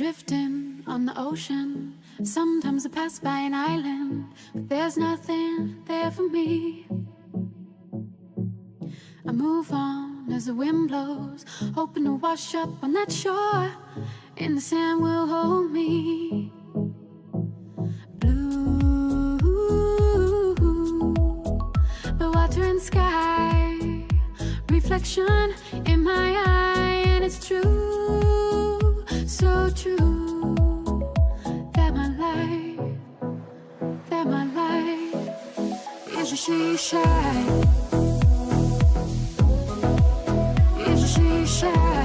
drifting on the ocean. Sometimes I pass by an island, but there's nothing there for me. I move on as the wind blows, hoping to wash up on that shore, and the sand will hold me. Blue, the water and sky, reflection in my cisza, jest shy.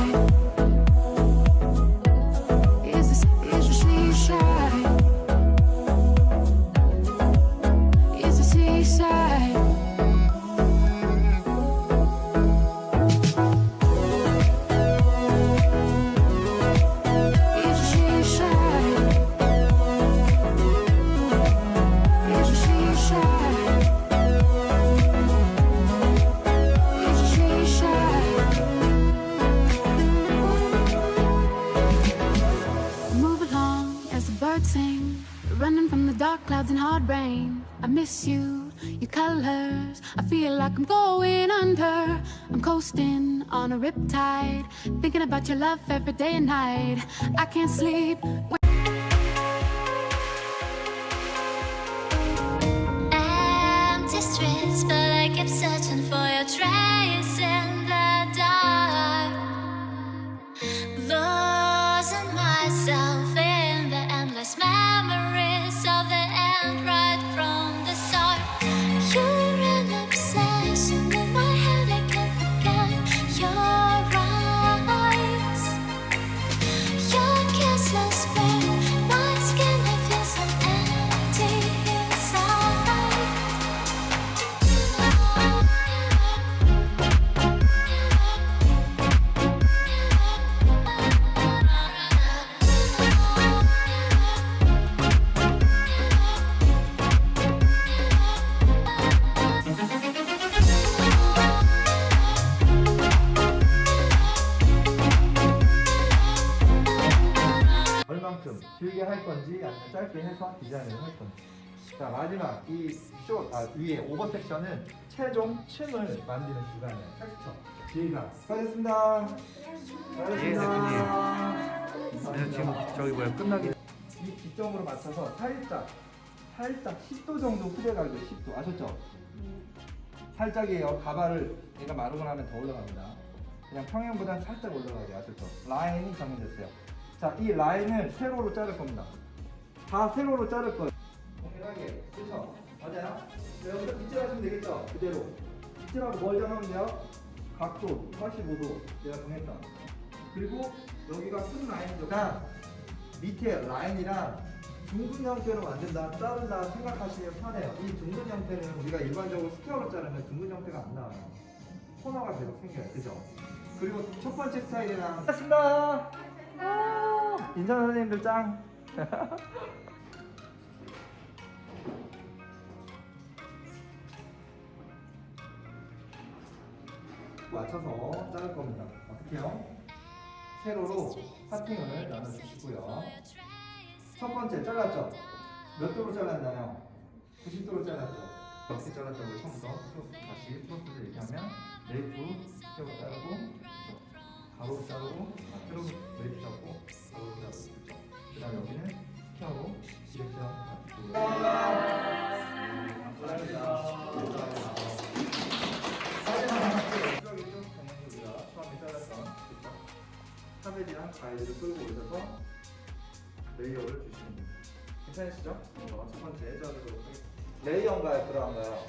Hard rain. I miss you, your colors. I feel like I'm going under. I'm coasting on a riptide, thinking about your love every day and night. I can't sleep. 얼만큼 길게 할 건지 아니면 짧게 해서 디자인을 할 건지. 자 마지막 이 쇼 아, 위에 오버 섹션은 최종 층을 만드는 주간이에요 텍스처. 지휘가 수고하셨습니다. 수고하셨습니다. 그래서 지금 저기 뭐야 끝나기 이 기점으로 맞춰서 살짝 살짝 10도 정도 후려가게 10도. 아셨죠? 살짝이에요. 가발을 얘가 마르고 나면 더 올라갑니다. 그냥 평행보다 살짝 올라가게 아셨죠? 라인이 정해졌어요 자 이 라인을 세로로 자를 겁니다 다 세로로 자를 거예요 동일하게 그렇죠? 맞아요? 자, 여기서 빗질하시면 되겠죠? 그대로 빗질하고 뭘 정하면 돼요? 각도 45도 내가 정했다 그리고 여기가 끝 라인이죠 그냥 밑에 라인이랑 둥근 형태로 만든다, 자른다 생각하시면 편해요. 이 둥근 형태는 우리가 일반적으로 스퀘어로 자르면 둥근 형태가 안 나와요. 코너가 계속 생겨요. 그죠? 그리고 첫 번째 스타일이랑 반갑습니다. 아, 인천 선생님들 짱. 맞춰서 자를 겁니다. 어떻게요? 세로로 파팅을 나눠주시고요. 첫 번째 잘랐죠? 몇 도로 잘랐나요? 90도로 잘랐죠? 이렇게 잘랐다고 처음부터 다시 플러스를 이렇게 하면 네이프 세로 자르고 가로 자르고 아, 세로 가이드를 끌고 올려서 레이어를 주시면 됩니다. 괜찮으시죠? 어, 첫 번째 자르도록 하겠습니다. 레이어인가요? 그라인가요?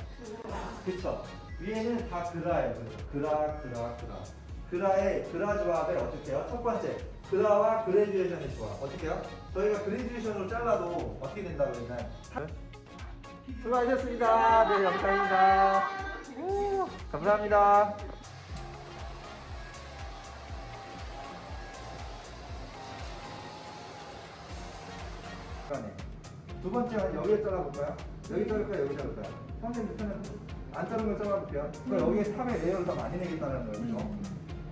그쵸. 위에는 다 그라예요. 그죠? 그라, 그라, 그라. 그라의 그라 조합에 어떻게 해요? 첫 번째, 그라와 그레듀에이션의 조합. 어떻게 해요? 저희가 그레듀에이션으로 잘라도 어떻게 된다고 했나요? 수고하셨습니다. 네, 감사합니다. 오, 감사합니다. 시간에. 두 번째는 여기에 잘라볼까요? 여기 자를까요? 여기 자를까요? 선생님 편은 안 자른 걸 잘라볼게요. 그러니까 여기에 3의 레이어를 더 많이 내겠다는 거예요. 그죠?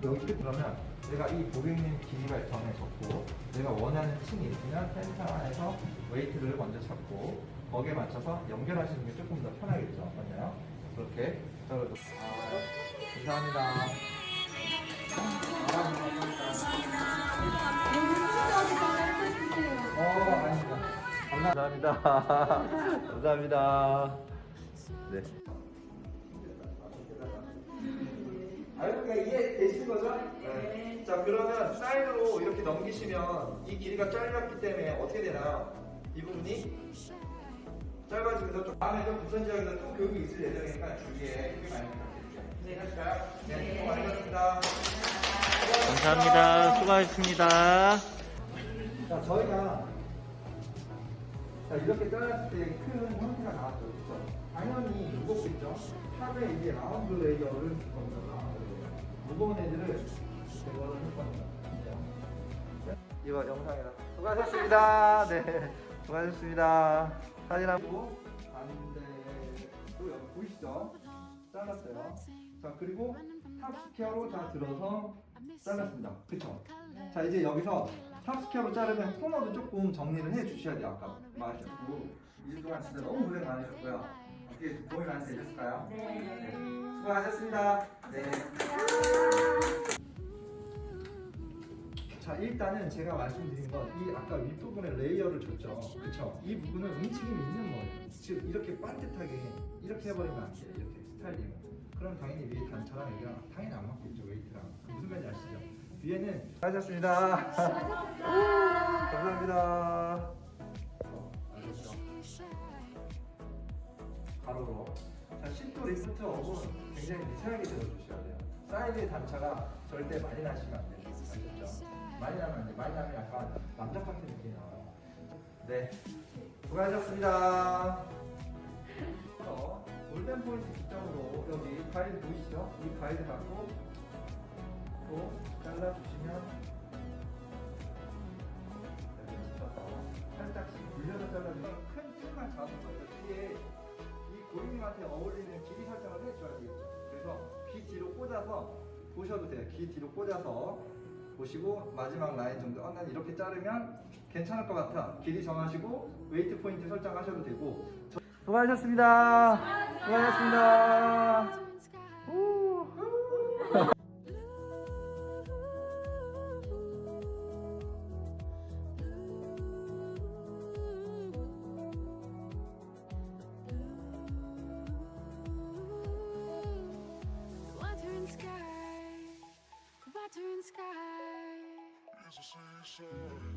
여기 끝 그러면 내가 이 고객님 길이가 정해졌고 내가 원하는 층이 있으면 센터에서 웨이트를 먼저 잡고 거기에 맞춰서 연결하시는 게 조금 더 편하겠죠 맞나요? 그렇게 저도 아, 감사합니다 어 감사합니다 감사합니다 네 아, 그러니까 이해 되시는 거죠? 네. 자, 그러면 사인으로 이렇게 넘기시면 이 길이가 짧았기 때문에 어떻게 되나요? 이 부분이 짧아지면서 좀 다음에 좀 부선 지역에서 또 교육이 있을 예정이니까 주위에 크게 많이 부탁드릴게요. 네, 하실까요? 네, 수고 많으셨습니다. 감사합니다. 수고하셨습니다. 자, 저희가 자, 이렇게 잘랐을 때 큰 형태가 나왔죠. 그렇죠? 당연히 무겁겠죠? 탑에 이제 라운드 레이어를 줄 겁니다. 무거운 애들을 제거를 할 겁니다. 이거 영상이라. 수고하셨습니다. 네. 수고하셨습니다. 사진 한 번. 반대도 여기 보이시죠? 잘랐어요. 자, 그리고 탑 스퀘어로 다 들어서 잘랐습니다. 그쵸? 자 이제 여기서 탑스퀘어로 자르면 코너도 조금 정리를 해 주셔야 돼요. 아까 말하셨고 이주 동안 진짜 너무 고생 많으셨고요. 어떻게 도움이 많이 되셨을까요? 네. 수고하셨습니다. 네. 자 일단은 제가 말씀드린 건 이 아까 윗부분에 레이어를 줬죠. 그쵸? 이 부분은 움직임이 있는 거예요. 즉 이렇게 반듯하게 이렇게 해버리면 안 돼요. 이렇게 스타일링은 그럼 당연히 위에 단차랑 여기가 당연히 안 맞겠죠 웨이트랑. 무슨 말인지 아시죠? 위에는 수고하셨습니다. 감사합니다? 가로로 자 십도 리프트 업은 굉장히 미세하게 들어주셔야 돼요. 사이드의 단차가 절대 많이 나시면 안 돼요. 아셨죠? 많이 나면 안 돼요. 많이 나면 약간 남자 같은 느낌이 나와요. 네. 수고하셨습니다. 어, 골든 포인트 기점으로 여기 가이드 보이시죠? 이 가이드 갖고 또 잘라주시면 살짝씩 굴려서 잘라주면 큰 틀만 잡은 거예요 뒤에 이 고객님한테 어울리는 길이 설정을 해줘야 되겠죠 그래서 귀 뒤로 꽂아서 보셔도 돼요. 귀 뒤로 꽂아서 보시고 마지막 라인 정도 어, 난 이렇게 자르면 괜찮을 것 같아. 길이 정하시고 웨이트 포인트 설정하셔도 되고. 저- 수고하셨습니다. 수고하셨습니다. 우, 후. Water sure.